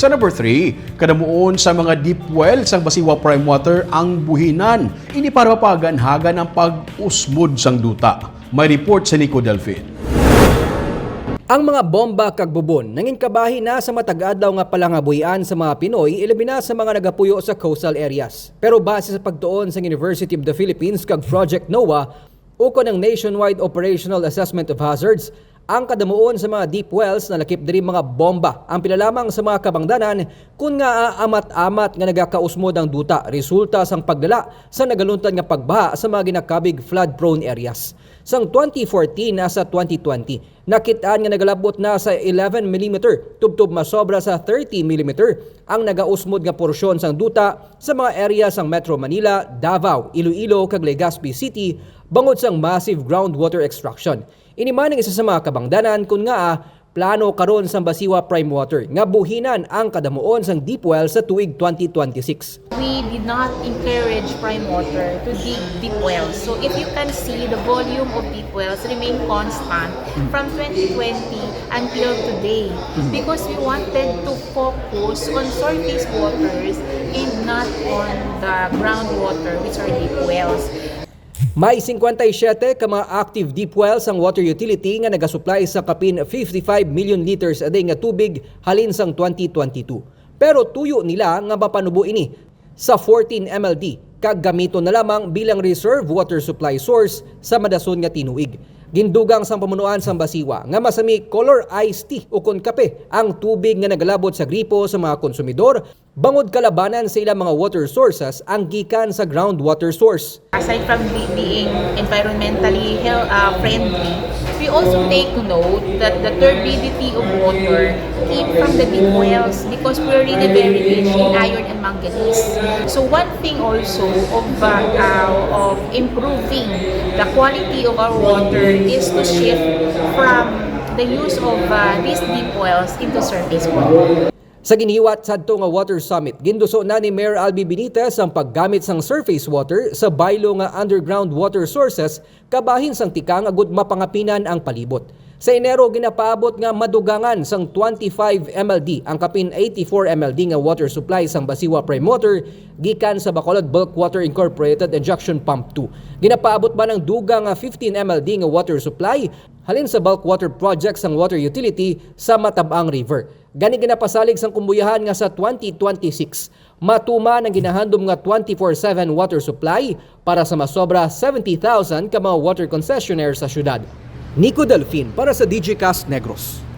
Sa number 3, kanamuon sa mga deep well sang Basiwa Prime Water ang buhinan. Ini para mapaganhagan ang pag-usmod sang duta. May report sa Nico Delfin. Ang mga bomba kag bubon nangin kabahi na sa matag adlaw nga palangabuyan sa mga Pinoy ilabi na sa mga nagapuyo sa coastal areas. Pero base sa pagtuon sa University of the Philippines kag Project NOAA uko ng Nationwide Operational Assessment of Hazards, ang kadamuon sa mga deep wells na lakip diri mga bomba ang pinalamang sa mga kabangdanan kun nga amat-amat nga nagakausmod ang duta resulta sang paglala sa nagaluntan nga pagbaha sa mga ginakabig flood-prone areas. Sang 2014 na sa 2020, nakitaan nga nagalabot na sa 11 mm tubtob masobra sa 30 mm ang nagausmod nga porsyon sang duta sa mga area sang Metro Manila, Davao, Iloilo kag Legazpi City bangod sang massive groundwater extraction. Iniman ng isa sa mga kabangdanan kun nga ah, plano karon sa Basiwa Prime Water nga buhinan ang kadamuon sang deep well sa tuig 2026. we did not encourage prime water to dig deep wells. So if you can see, the volume of deep wells remain constant from 2020 until today because we wanted to focus on surface waters and not on the groundwater, which are deep wells. May 57 ka mga active deep wells ang water utility nga nagasupply sa kapin 55 million liters a day nga tubig halin sang 2022. Pero tuyo nila nga mapanubo ini sa 14 MLD kag gamiton na lamang bilang reserve water supply source sa madason nga tinuig. Gindugang sang pamunuan sang Basiwa nga masami color iced tea o kon kape ang tubig nga nagalabot sa gripo sa mga konsumidor bangod kalabanan sa ilang mga water sources ang gikan sa groundwater source. Aside from be- being environmentally uh, friendly, we also take note that the turbidity of water came from the deep wells because we're really very rich in iron and manganese. So one thing also of, uh, uh, of improving the quality of our water is to shift from the use of uh, these deep wells into surface water. Sa giniwat sadto nga Water Summit, ginduso na ni Mayor Albi Benitez ang paggamit sang surface water sa baylo nga underground water sources kabahin sang tikang agud mapangapinan ang palibot. Sa Enero ginapaabot nga madugangan sang 25 MLD ang kapin 84 MLD nga water supply sang Basiwa Prime Water gikan sa Bacolod Bulk Water Incorporated Injection Pump 2. Ginapaabot ba ng dugang nga 15 MLD nga water supply halin sa bulk water project sang water utility sa Matabang River. Gani ginapasalig sang kumbuyahan nga sa 2026. Matuma ng ginahandom nga 24/7 water supply para sa masobra 70,000 ka mga water concessionaire sa syudad. Nico Delfin para sa DJcast Negros.